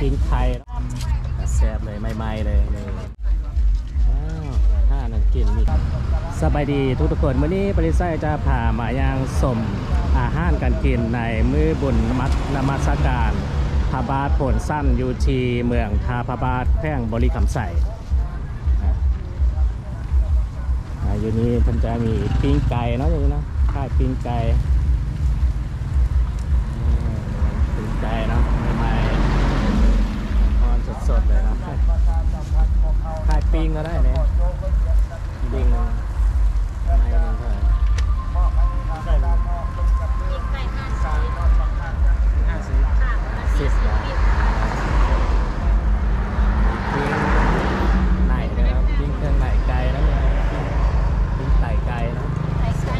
ปิ้งไข่แซ่บเลยใหม่ๆเลยนี่ว้าวห้านั่นกินนี่สบายดีทุกทุกคนวันนี้บริษัทจะพามายังสมอาหารการกินในมือบุญมัสนมัสการพระบาทผลสั้นอยู่ที่เมืองทาพระบาทแพร่งบริคำใส่อยู่นี้เพิ่นจะมีปิ้งไก่เนาะอย่างนี้นะค่ายปิ้งไก่ ถึงใจเนาะใหม่ๆทอน สดเลยนะขายปิ้งก็ได้เนี่ยปิ้งไม่หนึ่งเท่าไหร่ยิงไก่ห้าสิบห้าสิบค่ะสิบเหรอปิ้งไหนเนะครับปิ้งเครื่องไหนไก่นะเนี่ยปิ้งไก่ไก่เนาะไก่ไก่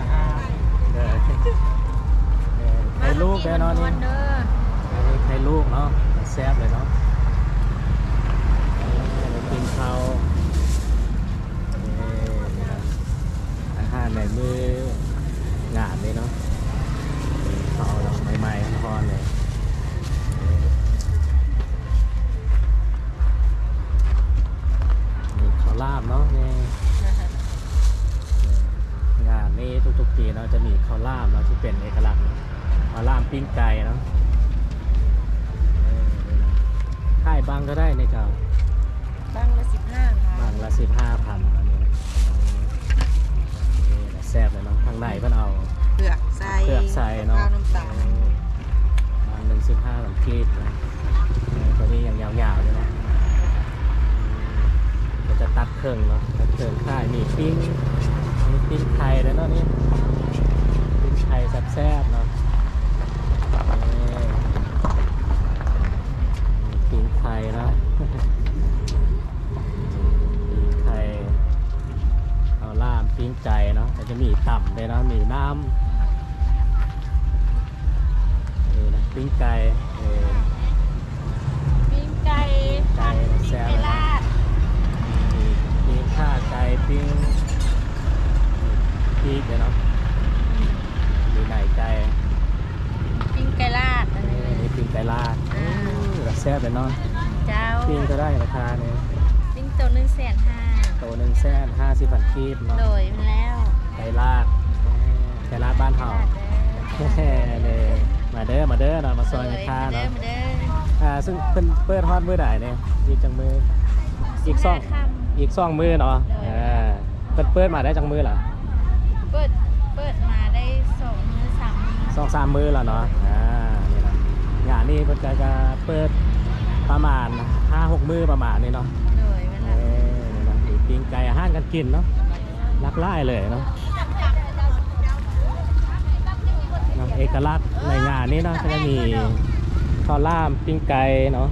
ละค่ะเด้อเด้อใครลูกแน่นอนนี่ ปิ้งไก่เนาะค่ายบางก็ได้ในเจ้าบังละสิบห้าค่ะบางละสิบห้าพันอันนี้นะแซ่บเลยเนาะข้างในก็เอาเปลือกใส่เปลือกใส่เนาะข้าวน้ำตาลบางหนึ่งสิบห้าลำกีบนะตัวนี้ยังยาวๆเลยนะก็จะตัดเครื่องเนาะตัดเครื่องค่ายมีปิ้งมีปิ้งไข่แล้วเนาะนี่ปิ้งไข่แซ่บๆเนาะนี่มีปิ้ง ไข่นะปิ้งไข่เอาล่ามปิ้งใจเนาะแต่จะมีต่ำเลยเนาะมีน้ำนี่นะปิ้งไก่ กีบเนาะโดยมันแล้วไก่ลาดเออไก่ลาดบ้านเฮาแฮ่เลยมาเด้อมาเด้อเนาะมาซอยในค่าเด้อเนาะมาเด้ออ่าซึ่งเพิ่นเปิดฮอดมือใดเนี่ยอีกจังมืออีกซ่องค่อีกซ่องมือเนาะอ่าเพิ่นเปิดมาได้จังมือเหรอำเปิดเปิดมาได้สองมือสามมือซ่องสามมือแล้วเนาะอ่านี่นะงานนี้เพิ่นก็จะเปิดประมาณห้าหกมือประมาณนี้เนาะโดยมันเอแล้วอนี่นะมีปิ้งไก่อาหารกันกินเนาะห ลากหลาเลยเนาะเนะเอกลักษณ์ในงานนี้เนาะก็จะมีข้าวล่ามปิ้งไก่เนาะ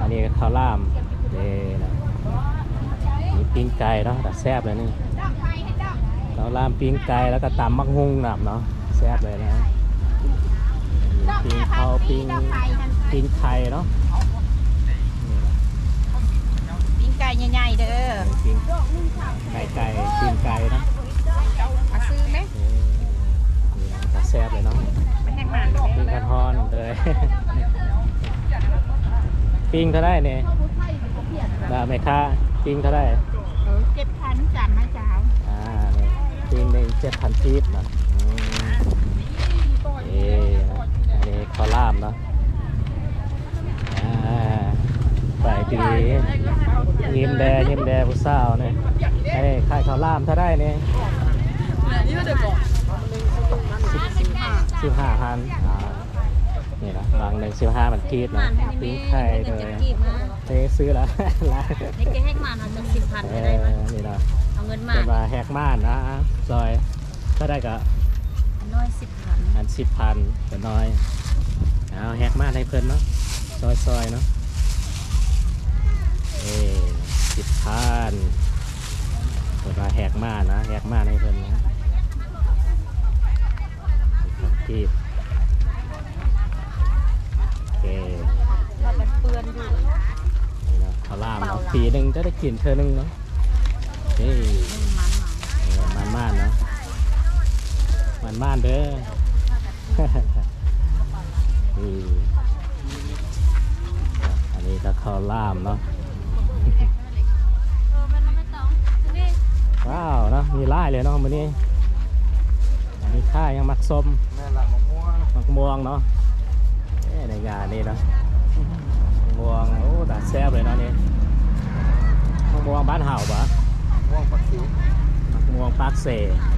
อันนี้ข้าวล่ามเดนะมีปิ้งไก่เนาะแต่แซ่บเลยนี่ข้าวล่ามปิ้งไก่แล้วก็ตำมักฮุงนับเนาะแซ่บเลยนะปิ้งข้าวปิ้งปิ้งไข่เนาะนี่นะปิ้งไก่ใหญ่ๆเด้อ ปิ้งไก่ไก่ปิ้งไก่เนาะ มาซื้อไหม เออนี่นะแต่แซ่บเลยเนาะ ไปแห้งหมัน ปิ้งกระทอนเลย ปิ้งเท่าได้เนี่ยได้ไหมคะปิ้งเท่าได้เออเจ็ดพันจานมาเจ้าอ่านี่ปีหนึ่งเจ็ดพันฟีตนะอืม เอ๊ะอันนี้คอล่ามเนาะอ่าไปดียิ้มแดยิ้มแดผู้สาวเนี่ยไอ้ขายข้าวล่ามถ้าได้เนี่ยสิบห้าพันอ่า นี่นะบางหนึ่งสิบห้าพันกีบนะปิ้งไข่เลยเทซื้อแล้วร้านนี่แกให้มาน่อยจะสิบพันเอก็ได้อมนี่นะเอาเงินมาจะมาแหกม่านนะซอยถ้าได้ก็น้อยสิบพันอันสิบพันก็น้อยเอาแหกม่านให้เพิ่อนเนาะซอยซอยๆเนาะเอสิบพันเปิดมาแหกม่านนะแหกม่านให้เพิ่อนนะที่โอเค พื่อนอยู่นี่นะข้าวหลามเนาะปีหนึ่งจะได้กินเธอหนึ่งเนาะเฮ้ยมันมันมันมานเนาะมันมานเด้อนี่ก็ข้าวล่ามเนาะเออมันต้องนี่ว้าวเนาะมีไล่เลยเนาะมื้อนี้อันนี้ข้ายังมักส้มแม่ละมะม่วงมักม่วงเนาะเอ้ในงานนี่เนาะ มะม่วงโอ้ตาแซ่บเลยเนาะนี่มะม่วงบ้านเห่าปะม่วงปักคิ้วมะม่วงปากเส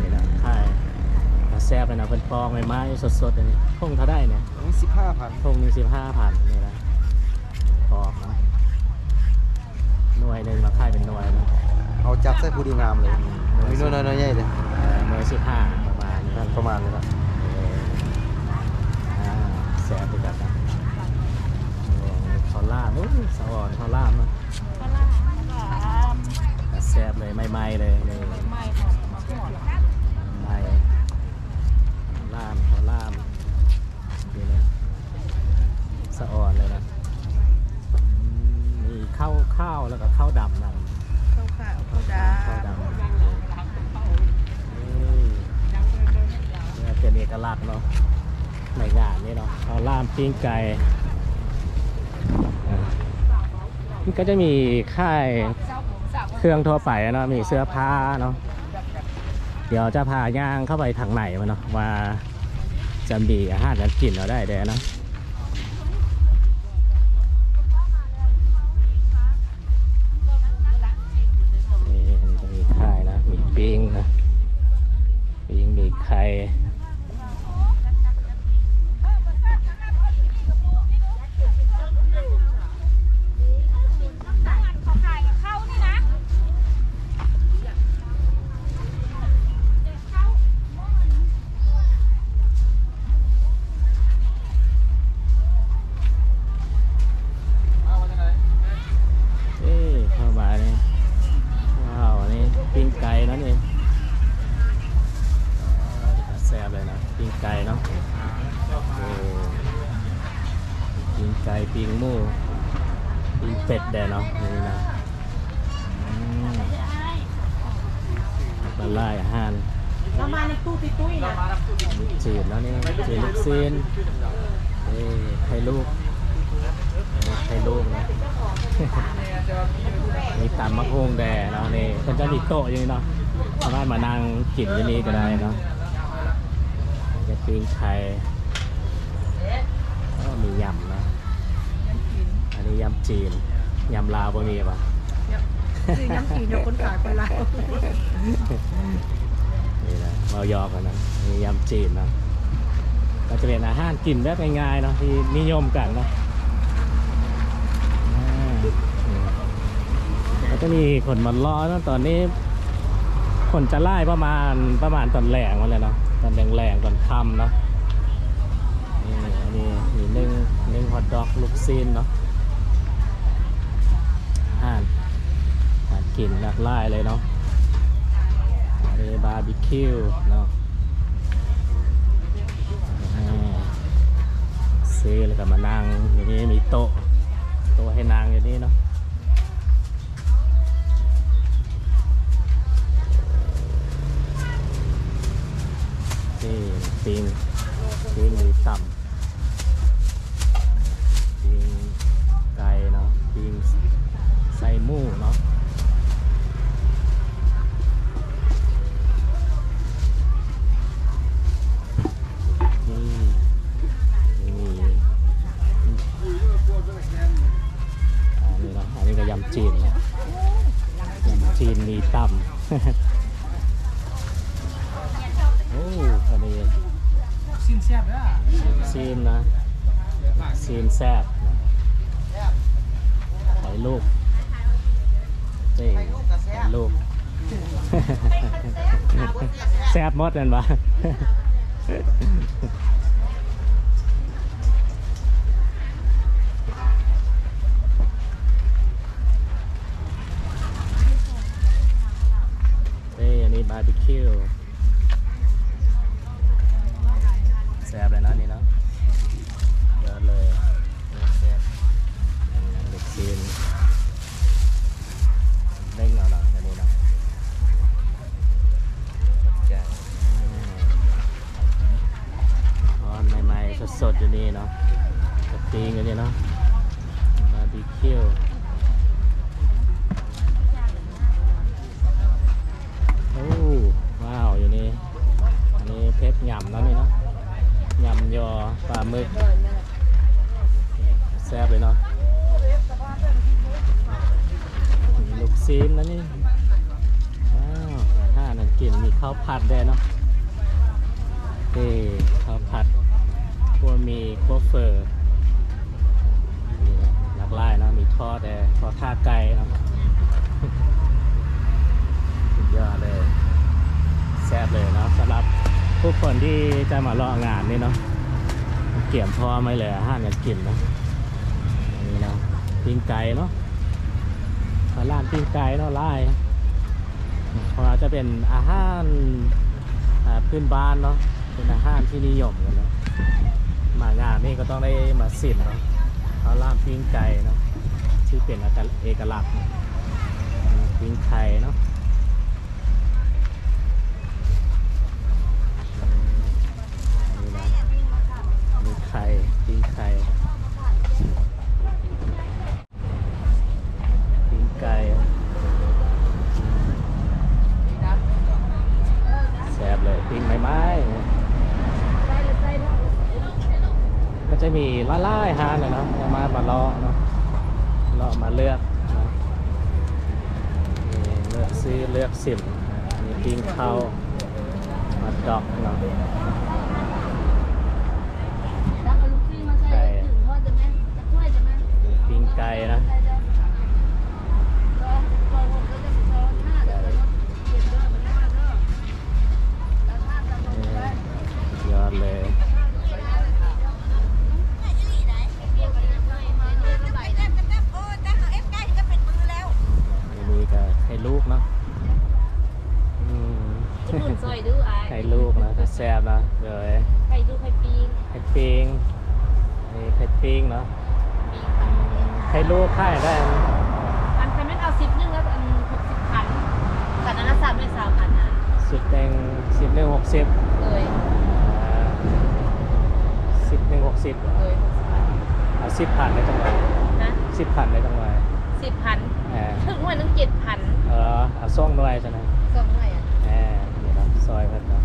นี่นะใช่ตาแซ่บเลยนะเป็นปองใหม่ๆสดๆเลยนี่พงเท่าได้เนี่ยอันนี้สิบห้าพันพงนี่สิบห้าพันนี่นะปองเนาะหน่วยหนึ่งมาค่ายเป็นหน่วยเนาะเอาจับใส่ผู้ดีงามเลยมีน้อยน้อยๆใหญ่เลยเอ่อหน่วยสิบห้าประมาณนี้นั่นประมาณนี้ละ อ่าแซ่บไปกันนะเขา ลามโอ้ยสวรรค์เขาล่ามเนอะปลาร้าปลาแซ่บเลยใหม่เลยนี่ไม่ค่ะมาก่อนใหม่ล่ามเขาล่ามนี่เลยสะอ่อนเลยนะอืมมีข้าวข้าวแล้วก็ข้าวดำนำข้าวขาวข้าวดาข้าวดำนี่เนี่ยเป็นเอกลักษณ์เนาะในงานนี้เนาะข้าวล่ามปิ้งไก่อ่ามัน ก็จะมีค่ายเครื่องทั่วไปเนาะมีเสื้อผ้าเนาะเดี๋ยวจะพาย่างเข้าไปทางไหนมาเนาะว่าจะมีอาหารการกินเราได้แด้เนาะ แดดเนาะนี่นะอืมละลายอาหารเรามาในตู้ติตุ้ยนะลูกจีนแล้วนี่จีนลูกซีนเอ้ยไข่ลูกอันนี้ไข่ลูกนะมีตำมะฮงแดงเนาะนี่เพิ่นจะมีโต๊ะอยู่นี่เนาะสามารถมานั่งกินที่นี่ก็ได้เนาะจะปิ้งไข่ก็มียำเนาะอันนี้ยำจีน ยำลาวบ่มีปะซื้อน้ำจีนเดี๋ยวคนขายไปแล้วนี่นะเรายอกกันนะมียำจีนเนาะก็จะเป็นอาหารกินแบบง่ายๆเนาะที่นิยมกันเนาะอ่านี่แล้วก็มีคนมารอเนาะตอนนี้คนจะไล่ประมาณประมาณตอนแหลงมาเลยเนาะตอนแรงๆตอนค่ำเนาะนี่อันนี้มีนึ่งนึ่งฮอทดอกลูกซีนเนาะอาหาร อาหารกินหลากหลายเลยเนาะอันนี้บาร์บีคิวเนาะซื้อแล้วก็มานั่งอยู่นี่มีโต๊ะโต๊ะให้นั่งอยู่นี่เนาะนี่ปิงปิงหรือต่ำปิงไก่เนาะปิงใส่หมูเนาะ สิ้นแซ่บแล้วซีนนะซีนแซบนะหอยลูกนี่หอยลูก แซบหมดนั่นวะนี่อันนี้บาร์บีคิว ซ่บเลยนะนี่เนาะ มีทอดแต่ทอท่าไก่เนอะสุดยอดเลยแซ่บเลยเนาะสำหรับผู้คนที่จะมารองานนี่เนาะเกี่ยมพอไหมเลยอาหารกันกินเนาะนนี้เนาะปิ้งไก่เนาะร้านปิ้งไก่เนาะไล่เพราะว่าจะเป็นอาหารพื้นบ้านเนาะเป็นอาหารที่นิยมกันเนาะมางานนี่ก็ต้องได้มาสิมเนาะข้าวรามปิ้งไก่เนาะ ที่อเป็นเอกลักษณ์เอกลักษณ์ปิ้งไข่เนาะมอันนี้นะมีไข่ปิ้งไข่ปิ้งไก่แซ่บเลยปิ้งไม้ไม้ก็จะมีล่าล่าฮานเลยเนาะมามาเลาะเนาะ็มาเลือกนี่เลือกซื้อเลือกสิมมีปิ้งเข้าวมาดอกเนาะไก่ปิ้งไก่นะยอดเลยะไหมจะถ้วยจะไหม มีปิ้งไก่นะ ใส่จะซอยซอยหกก็จะซอยห้าเดี๋ยวเราเก็บเด้อมันห้าเด้อแล้วห้าจะลงไป ยอดเลยมีกับไข่ลูกเนาะอืม จะหนุนซอยดูไอ้ ไข่ลูกนะจะแซ่บนะเลย ไข่ดูไข่ปีง ไข่ปิ้งนี่ไข่ปิ้งเนาะ ปีง อืมไข่ลูกไข่ได้นะ อันคันไม่เอาสิบนึงแล้วอันหกสิบพันแต่นั้นละสามไม่สามพันนะ สุดแดง สิบหนึ่งหกสิบเลยสิบหนึ่งหกสิบเลยหกสิบพันเอาสิบพันได้จังหวะนะสิบพันได้จังหวะสิบพันแหมถึงหน่วยนึงเจ็ดพันเออเอาซ่องด้วยใช่ไหมสองหน่วยอะแหมนี่เนาะซอยเพิ่นเนาะ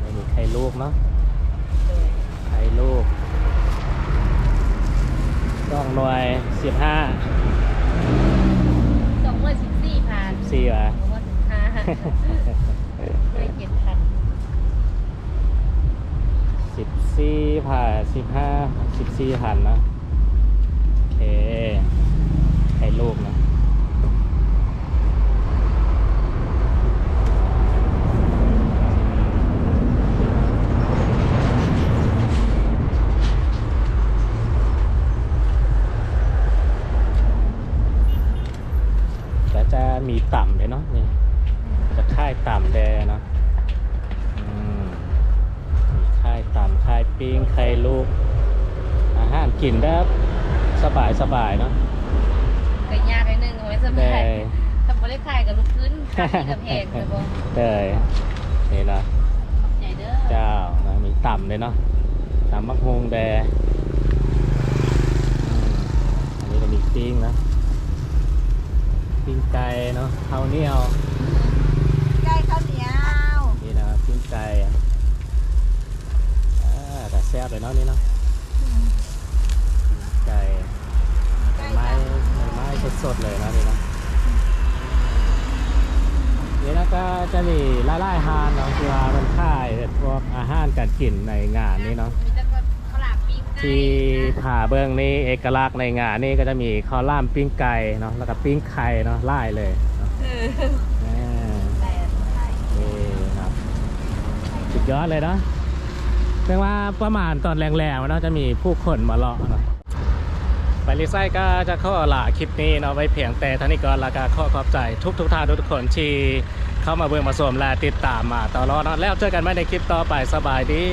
ไม่มีไข่ลูกเนาะเลยไข่ลูกซ่องหน่วยสิบห้าสองหน่วยสิบสี่พันสี่วะผมว่าสิบห้าหน่วยเจ็ดพันสิบสี่ผ่าสิบห้าสิบสี่พันนะโอเคไข่ลูกนาะก็จะมีต่ำเลยเนาะนี่ ค่ายต่ำแดเนาะอืมมีค่ายต่ำค่ายปิ้งไข่ลูก อาหารกินได้สบายสบายๆเนาะก็ยากนิดนึงเอาไว้สได้บายทำบริขายกับลูกขึ้นค่าที่กับแพงเลยบ่ได้นี่เนาะใหญ่เด้อเจ้านะมีต่ำเลยเนาะต่ำมักฮงแดอืมอันนี้ก็มีปิ้งนะปิ้งไก่เนาะข้าวเหนียว ใกล้ข้าวเหนียวนี่นะปิ้งไก่อ่าแต่แซ่บเลยเนาะนี่เนาะปิ้งไก่ไม้ไม้สดๆเลยนะนี่เนาะนี่นะก็จะมีไล่ๆฮานเนาะที่ว่ามันค่ายพวกอาหารการกินในงานนี้เนาะที่ผ่าเบื้องนี้เอกลักษณ์ในงานนี้ก็จะมีข้าวล่ามปิ้งไก่เนาะแล้วก็ปิ้งไข่เนาะไล่เลยเนาะอ่า แต่ไข่ นี่ครับ สุดยอดเลยเนาะแปลว่าประมาณตอนแรงๆเนาะจะมีผู้คนมาเลาะนะไปรีไซก็จะข้อละคลิปนี้เนาะไว้เพียงแต่ท่านี้ก่อนละก็ข้อขอบใจทุกทุกท่านทุกคนที่เข้ามาเบิ่งมาสวมและติดตามมาตลอดนะแล้วเจอกันใหม่ในคลิปต่อไปสบายดี